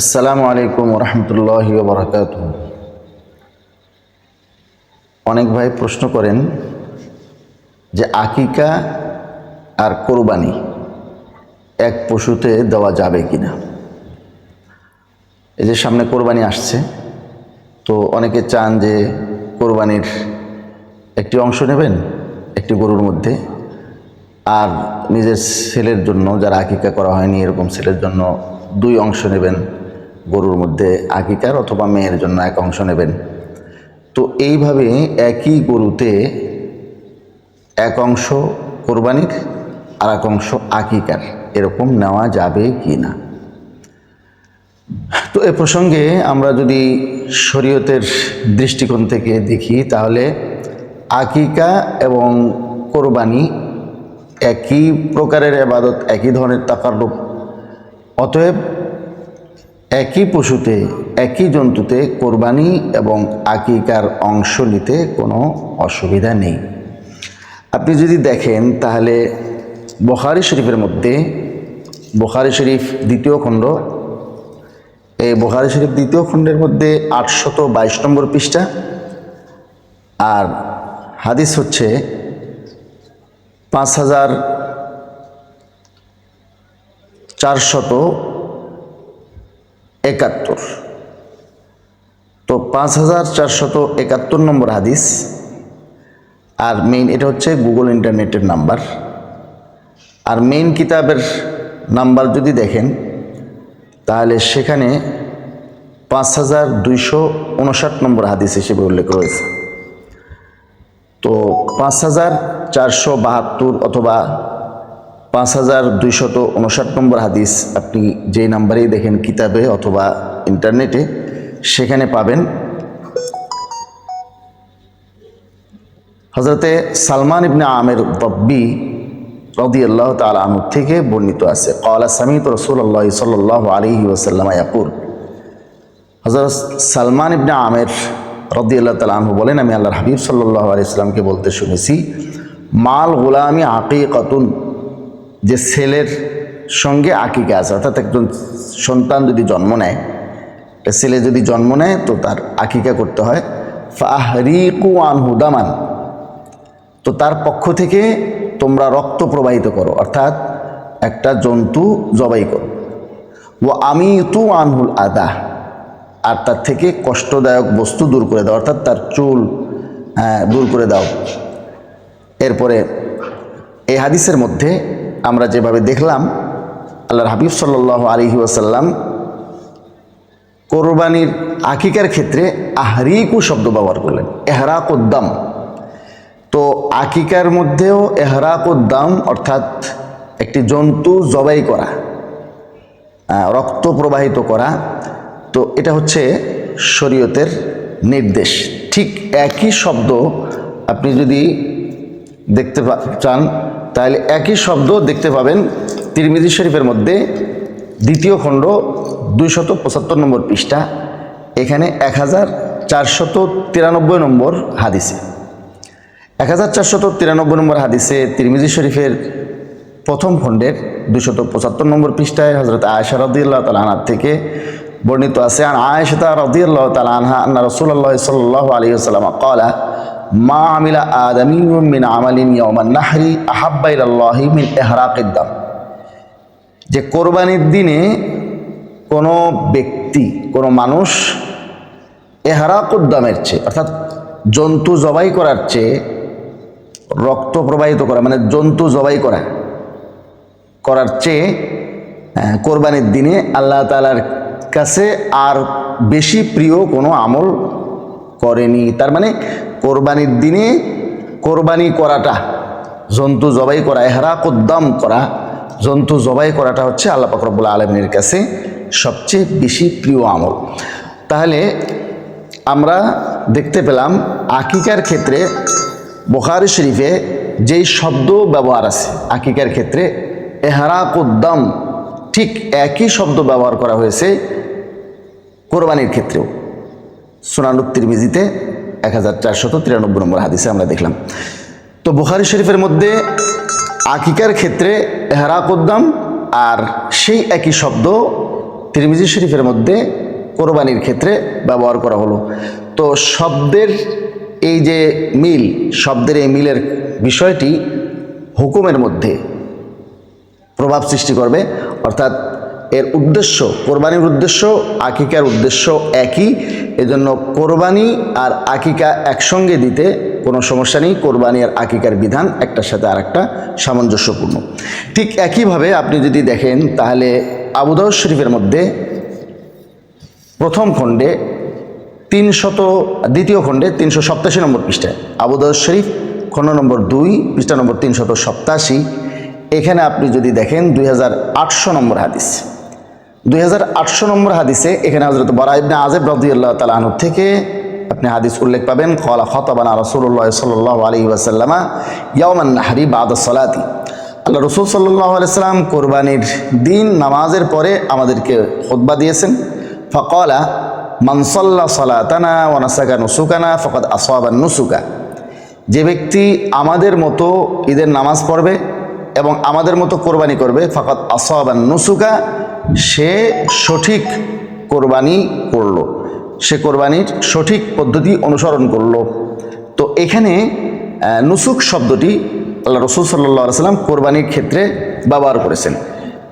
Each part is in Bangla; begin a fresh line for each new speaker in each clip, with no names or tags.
আসসালামু আলাইকুম রহমতুল্লাহ বরকাত অনেক ভাই প্রশ্ন করেন যে আকিকা আর কোরবানি এক পশুতে দেওয়া যাবে কি না এই যে সামনে কোরবানি আসছে, তো অনেকে চান যে কোরবানির একটি অংশ নেবেন একটি গরুর মধ্যে, আর নিজের ছেলের জন্য যারা আকিকা করা হয়নি, এরকম ছেলের জন্য দুই অংশ নেবেন। গরুর মধ্যে আকিকার অথবা মেয়ের জন্য এক অংশ নেবেন। তো এইভাবে একই গরুতে এক অংশ কোরবানির আর এক অংশ আকিকার এরকম নেওয়া যাবে কি না? তো এ প্রসঙ্গে আমরা যদি শরীয়তের দৃষ্টিকোণ থেকে দেখি, তাহলে আকিকা এবং কোরবানি একই প্রকারের আবাদত একই ধরনের তাকারূপ অতএব একই পশুতে, একই জন্তুতে কোরবানি এবং আকিকার অংশ নিতে কোনো অসুবিধা নেই। আপনি যদি দেখেন, তাহলে বখারি শরীফের মধ্যে, বখারি শরীফ দ্বিতীয় খণ্ড, এই বখারি শরীফ দ্বিতীয় খণ্ডের মধ্যে আটশত বাইশ নম্বর পৃষ্ঠা, আর হাদিস হচ্ছে পাঁচ হাজার চারশত একাত্তর। তো পাঁচ হাজার চারশত একাত্তর নম্বর হাদিস। আর মেইন এটা হচ্ছে গুগল ইন্টারনেটের নাম্বার। আর মেইন কিতাবের নাম্বার যদি দেখেন, তাহলে সেখানে পাঁচ হাজার দুইশো উনষাট নম্বর হাদিস হিসেবে উল্লেখ রয়েছে। তো পাঁচ হাজার চারশো বাহাত্তর অথবা পাঁচ হাজার দুইশত উনষাট নম্বর হাদিস আপনি যেই নাম্বারেই দেখেন কিতাবে অথবা ইন্টারনেটে, সেখানে পাবেন। হজরতে সালমান ইবনে আমের বব্বি রদি আল্লাহ আনু থেকে বর্ণিত আছে। কলা সামিত রসুল্লাহ সাল্লাহ আলী ওসাল্লাম ইয়াকুর হজরত সালমান ইবনে আমের রদি আল্লাহ তালা বলেন, আমি আল্লাহর হাবিব সাল্লাহ আলি ইসলামকে বলতে শুনেছি, মাল গোলামি আকি কতুন যে ছেলের সঙ্গে আকিকা আছে অর্থাৎ একজন সন্তান যদি জন্ম নেয় ছেলে যদি জন্ম নেয় তো তার আকিকা করতে হয় ফাহরিকু আন হুদামান তো তার পক্ষ থেকে তোমরা রক্ত প্রবাহিত করো অর্থাৎ একটা জন্তু জবাই করো। ও আমি তু আনহুল আদা। আর তার থেকে কষ্টদায়ক বস্তু দূর করে দাও অর্থাৎ তার চুল হ্যাঁ, দূর করে দাও। এরপরে এই হাদিসের মধ্যে আমরা যেভাবে দেখলাম, আল্লাহর হাবিব সাল্লাহ আলহি ওয়াসাল্লাম কোরবানির আকিকার ক্ষেত্রে আহরিকু শব্দ ব্যবহার করলেন, এহরাক উদ্দাম তো আকিকার মধ্যেও এহরাক উদ্দাম অর্থাৎ একটি জন্তু জবাই করা রক্ত প্রবাহিত করা, তো এটা হচ্ছে শরীয়তের নির্দেশ। ঠিক একই শব্দ আপনি যদি দেখতে চান তাহলে একই শব্দ দেখতে পাবেন তিরমিজি শরীফের মধ্যে দ্বিতীয় খণ্ড দুইশত পঁচাত্তর নম্বর পৃষ্ঠা, এখানে এক হাজার চারশত তিরানব্বই নম্বর হাদিসে। এক হাজার চারশত তিরানব্বই নম্বর হাদিসে তিরমিজি শরীফের প্রথম খণ্ডের দুশত পঁচাত্তর নম্বর পৃষ্ঠায় হজরত আয়সা রদিয়াল্লাহ তালা আনহার থেকে বর্ণিত আছে আর আয়েশা রদিয়াল্লাহ তালা আনহা আন্না রসুল্লাহ সাল্লাহ আলী সাল্লাম কলা মা আমিলা আদমি মিন আমালিন ইয়মান নাহরি আহাব্বাইল্লাহি মিন এহরাকিদ্দাম যে কোরবানির দিনে কোনো ব্যক্তি কোনো মানুষ এহারাকুদ্দামের চেয়ে অর্থাৎ জন্তু জবাই করার চেয়ে রক্ত প্রবাহিত করা মানে জন্তু জবাই করা করার চেয়ে আহ, কোরবানির দিনে আল্লাহ তালার কাছে আর বেশি প্রিয় কোনো আমল করেনি। তার মানে কোরবানির দিনে কোরবানি করাটা, জন্তু জবাই করা এহরাকুদ্দাম করা, জন্তু জবাই করাটা হচ্ছে আল্লাহ পাকরবুল আলমিনের কাছে সবচেয়ে বেশি প্রিয় আমল। তাহলে আমরা দেখতে পেলাম আকিকার ক্ষেত্রে বোখারি শরীফে যেই শব্দ ব্যবহার আছে, আকিকার ক্ষেত্রে এহারাকুদ্দাম ঠিক একই শব্দ ব্যবহার করা হয়েছে কোরবানির ক্ষেত্রেও। সোনানুত তিরমিজিতে এক হাজার চারশত তিরানব্বই নম্বর হাদিসে আমরা দেখলাম। তো বুখারি শরীফের মধ্যে আকিকার ক্ষেত্রে এহারাকুদ্দাম আর সেই একই শব্দ তিরমিজি শরীফের মধ্যে কোরবানির ক্ষেত্রে ব্যবহার করা হলো। তো শব্দের এই যে মিল, শব্দের এই মিলের বিষয়টি হুকুমের মধ্যে প্রভাব সৃষ্টি করবে। অর্থাৎ এর উদ্দেশ্য, কোরবানির উদ্দেশ্য, আকিকার উদ্দেশ্য একই। এজন্য কোরবানি আর আকিকা একসঙ্গে দিতে কোনো সমস্যা নেই। কোরবানি আর আকিকার বিধান একটার সাথে আরেকটা সামঞ্জস্যপূর্ণ। ঠিক একইভাবে আপনি যদি দেখেন, তাহলে আবুদাউদ শরীফের মধ্যে প্রথম খণ্ডে তিনশত, দ্বিতীয় খণ্ডে তিনশো সপ্তাশি নম্বর পৃষ্ঠায় আবুদাউদ শরীফ, খণ্ড নম্বর দুই, পৃষ্ঠা নম্বর তিনশত সপ্তাশি এখানে আপনি যদি দেখেন, দুই হাজার আটশো নম্বর হাদিস। দুই নম্বর হাদিসে এখানে হজরত বরা ইবনে আজেব রদিউল্লাহ তালা আনুর থেকে আপনি হাদিস উল্লেখ পাবেন কলা খতবানা রসুল্লাহ সাল্লাহ আলী ওয়াসাল্লামা ইয়ামান নাহারি বাদ সলাতি। আল্লাহ রসুল সাল্লাহ আলাইসাল্লাম কোরবানির দিন, নামাজের পরে আমাদেরকে খোদবা দিয়েছেন। ফকলা মানসল্লা সলাতানা ওয়ানাসাকা নুসুকানা ফকত আসওয়াবান নুসুকা। যে ব্যক্তি আমাদের মতো ঈদের নামাজ পড়বে এবং আমাদের মতো কোরবানি করবে ফাকাত আসওয়াবান নুসুকা। সে সঠিক কোরবানি করল। সে কোরবানির সঠিক পদ্ধতি অনুসরণ করল। তো এখানে নুসুক শব্দটি আল্লাহ রসুল সাল্লাহ সাল্লাম কোরবানির ক্ষেত্রে ব্যবহার করেছেন।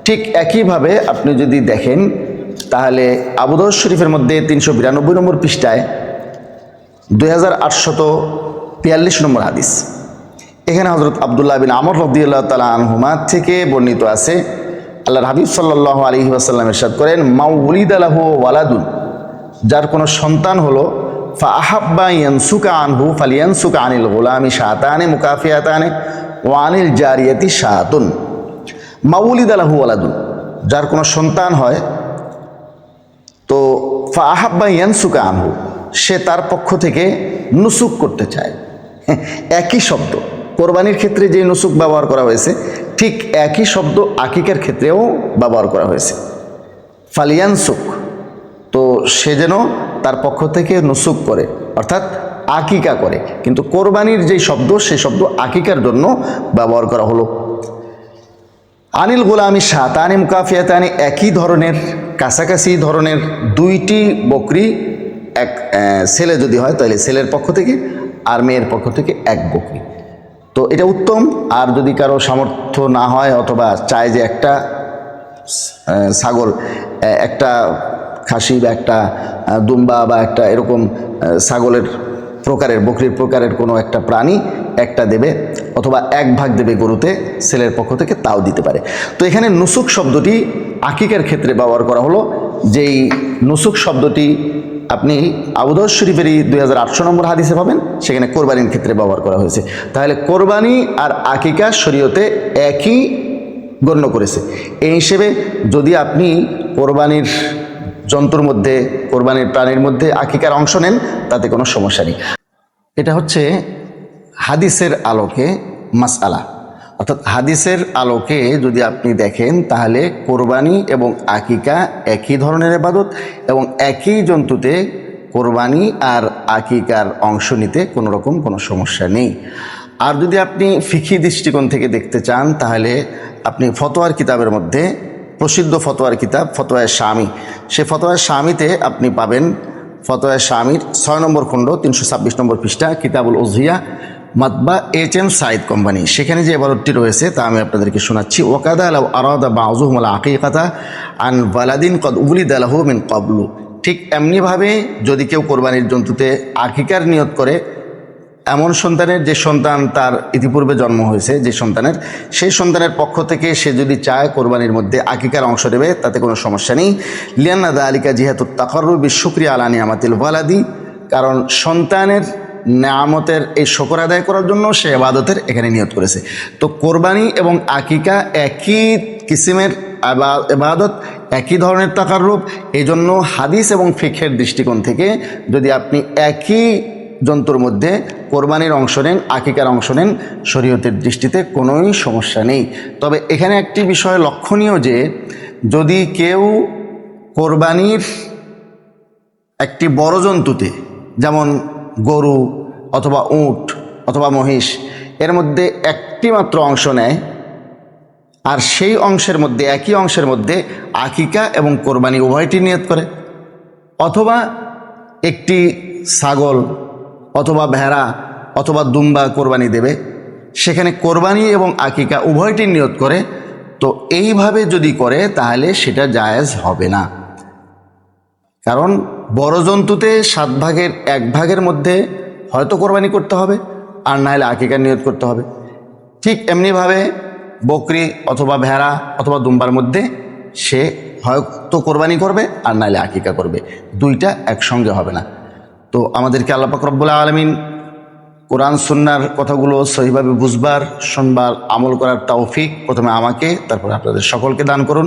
ঠিক একইভাবে আপনি যদি দেখেন, তাহলে আবুদর শরীফের মধ্যে তিনশো বিরানব্বই নম্বর পৃষ্ঠায় দুই হাজার আটশত বিয়াল্লিশ নম্বর হাদিস। এখানে হজরত আবদুল্লাহ বিন আমর রদিউল্লাহ তালা আনহুমা থেকে বর্ণিত আছে আল্লাহর হাবিব সাল্লাহ আলী ওয়াসাল্লাম এরশাদ করেন, মাউ উলিদ আলাহ ওয়ালাদুন। যার কোনো সন্তান হলো ফা আহাব্বা ইয়ানসুকা আনহু ফালিয়ানসুকা আনিল গোলামি শাহতানে মুকাফিয়াতানে ও আনিল জারিয়াতি শাহাতুন মাউলিদ আলাহু ওয়ালাদুন। যার কোনো সন্তান হয়, তো ফা আহাব্বা ইয়ানসুকা আনহু। সে তার পক্ষ থেকে নুসুক করতে চায়। একই শব্দ। কোরবানির ক্ষেত্রে যে নুসুক ব্যবহার করা হয়েছে ঠিক একই শব্দ আকিকের ক্ষেত্রেও ব্যবহার করা হয়েছে। ফালিয়ান ফালিয়ানসুক, তো সে যেন তার পক্ষ থেকে নুসুক করে, অর্থাৎ আকিকা করে। কিন্তু কোরবানির যে শব্দ, সেই শব্দ আকিকার জন্য ব্যবহার করা হলো। আনিল গোলামি সাতানি মুকাফিয়াতানি একই ধরনের, কাছাকাছি ধরনের দুইটি বকরি এক ছেলে যদি হয়, তাহলে ছেলের পক্ষ থেকে আর মেয়ের পক্ষ থেকে এক বকরি। তো এটা উত্তম। আর যদি কারও সামর্থ্য না হয় অথবা চায় যে একটা ছাগল একটা খাসি বা একটা দুম্বা বা একটা এরকম ছাগলের প্রকারের, বকরির প্রকারের কোনো একটা প্রাণী একটা দেবে অথবা এক ভাগ দেবে গরুতে, ছেলের পক্ষ থেকে তাও দিতে পারে। তো এখানে নুসুক শব্দটি আকিকার ক্ষেত্রে ব্যবহার করা হলো, যেই নুসুক শব্দটি আপনি আবুদর শরীফেরই দুই হাজার আটশো নম্বর হাদিসে পাবেন, সেখানে কোরবানির ক্ষেত্রে ব্যবহার করা হয়েছে। তাহলে কোরবানি আর আকিকা শরীয়তে একই গণ্য করেছে। এই হিসেবে যদি আপনি কোরবানির যন্ত্রর মধ্যে, কোরবানির প্রাণীর মধ্যে আকিকার অংশ নেন, তাতে কোনো সমস্যা নেই। এটা হচ্ছে হাদিসের আলোকে মাসআলা। অর্থাৎ হাদিসের আলোকে যদি আপনি দেখেন, তাহলে কোরবানি এবং আকিকা একই ধরনের এবাদত এবং একই জন্তুতে কোরবানি আর আকিকার অংশ নিতে কোনো রকম কোনো সমস্যা নেই। আর যদি আপনি ফিকি দৃষ্টিকোণ থেকে দেখতে চান, তাহলে আপনি ফতোয়ার কিতাবের মধ্যে প্রসিদ্ধ ফতোয়ার কিতাব ফতোয়ার স্বামী সে ফতোয়ার স্বামীতে আপনি পাবেন। ফতোয়া স্বামীর ছয় নম্বর খণ্ড, তিনশো ছাব্বিশ নম্বর পৃষ্ঠা, কিতাবুল ওজিয়া মাতবা এইচ এম সাইদ কোম্পানি। সেখানে যে এবারটি রয়েছে তা আমি আপনাদেরকে শোনাচ্ছি। ওকাদা আলাউ আরাদা বাউজুহমুল আকিকাতা আন ওয়ালাদিন কদ উবলিদ আলাহু মিন কবলু ঠিক এমনিভাবে যদি কেউ কোরবানির জন্তুতে আকিকার নিয়ত করে, এমন সন্তানের যে সন্তান তার ইতিপূর্বে জন্ম হয়েছে, যে সন্তানের, সেই সন্তানের পক্ষ থেকে সে যদি চায় কোরবানির মধ্যে আকিকার অংশ নেবে, তাতে কোনো সমস্যা নেই। লিয়ান্না দা আলিকা জিহাতু তাকরু বিশুক্রিয়া আলানি আমাতিল ওয়ালাদি। কারণ সন্তানের নামতের এই শকর আদায় করার জন্য সে আবাদতের এখানে নিয়ত করেছে। তো কোরবানি এবং আকিকা একই কিসিমের এবাদত একই ধরনের টাকার রূপ এই জন্য হাদিস এবং ফিখের দৃষ্টিকোণ থেকে যদি আপনি একই জন্তুর মধ্যে কোরবানির অংশ নেন, আকিকার অংশ নেন, শরীয়তের দৃষ্টিতে কোনোই সমস্যা নেই। তবে এখানে একটি বিষয় লক্ষণীয় যে, যদি কেউ কোরবানির একটি বড় জন্তুতে, যেমন গরু অথবা উট অথবা মহিষ, এর মধ্যে একটি মাত্র অংশ নেয়। আর সেই অংশের মধ্যে, একই অংশের মধ্যে আকিকা এবং কোরবানি উভয়টি নিয়ত করে। অথবা একটি ছাগল অথবা ভেড়া অথবা দুম্বা কোরবানি দেবে, সেখানে কোরবানি এবং আকিকা উভয়টি নিয়ত করে। তো এইভাবে যদি করে, তাহলে সেটা জায়েজ হবে না। কারণ বড় জন্তুতে সাত ভাগের এক ভাগের মধ্যে হয়তো কোরবানি করতে হবে, আর না হলে আকিকার নিয়ত করতে হবে। ঠিক এমনিভাবে বকরি অথবা ভেড়া অথবা দুম্বার মধ্যে সে হয়তো কোরবানি করবে, আর নাহলে আকিকা করবে। দুইটা একসঙ্গে হবে না। তো আমাদেরকে আল্লাপাক রব্বুল আলমিন কোরআন, সুন্নার কথাগুলো সহিভাবে বুঝবার, শুনবার, আমল করার তৌফিক প্রথমে আমাকে, তারপর আপনাদের সকলকে দান করুন।